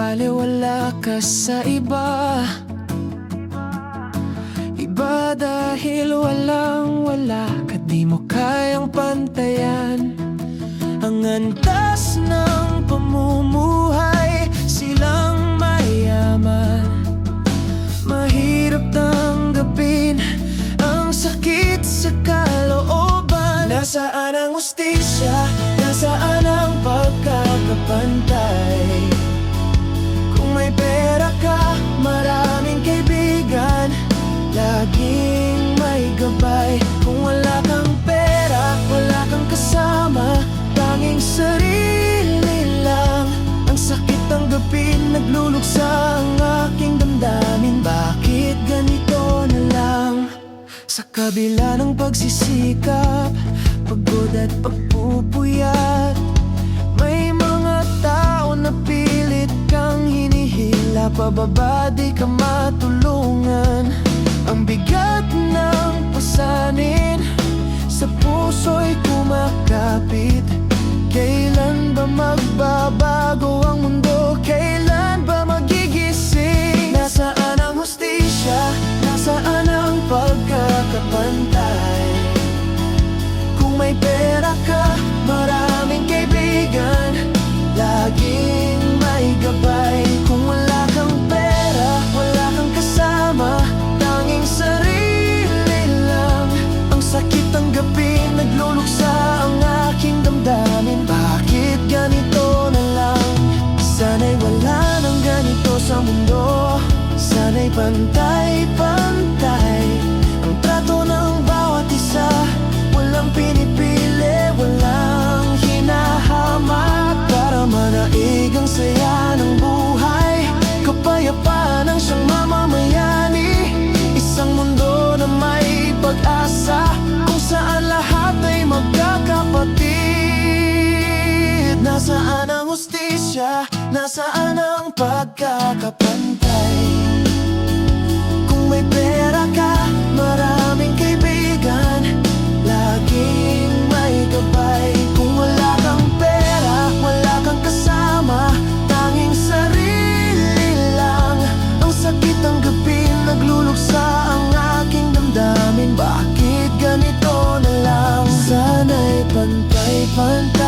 baliwala ka sa iba Iba dahil walang wala ka di mo kayang pantayan Ang antas ng pamumuhay silang mayaman Mahirap tanggapin ang sakit sa kalooban Nasaan ang ustisya? Nasaan ang pagkakapantay? Kabila ng pagsisikap Pagod at pagpupuyat May mga tao na pilit kang hinihila Pababa di ka matulungan Ang bigat ng pasanin Sa puso'y kumakapit Kailan ba magbabago ang mundo? Kailan ba magigising? Nasaan ang hustisya? Nasaan ang pagkakapantay? Kung may pera ka, maraming kaibigan Laging may gabay. Kung wala kang pera, wala kang kasama Tanging sarili lang. Ang sakit tanggapin, nagluluksa ang aking damdamin. Bakit ganito na lang? Sana'y wala nang ganito sa mundo. Sana'y pantay-pantay Nasaan ang pagkakapantay? Kung may pera ka, maraming kaibigan Laging may gabay Kung wala kang pera, wala kang kasama Tanging sarili lang Ang sakit ng gabi, nagluluksa ang aking damdamin Bakit ganito na lang? Sana'y pantay-pantay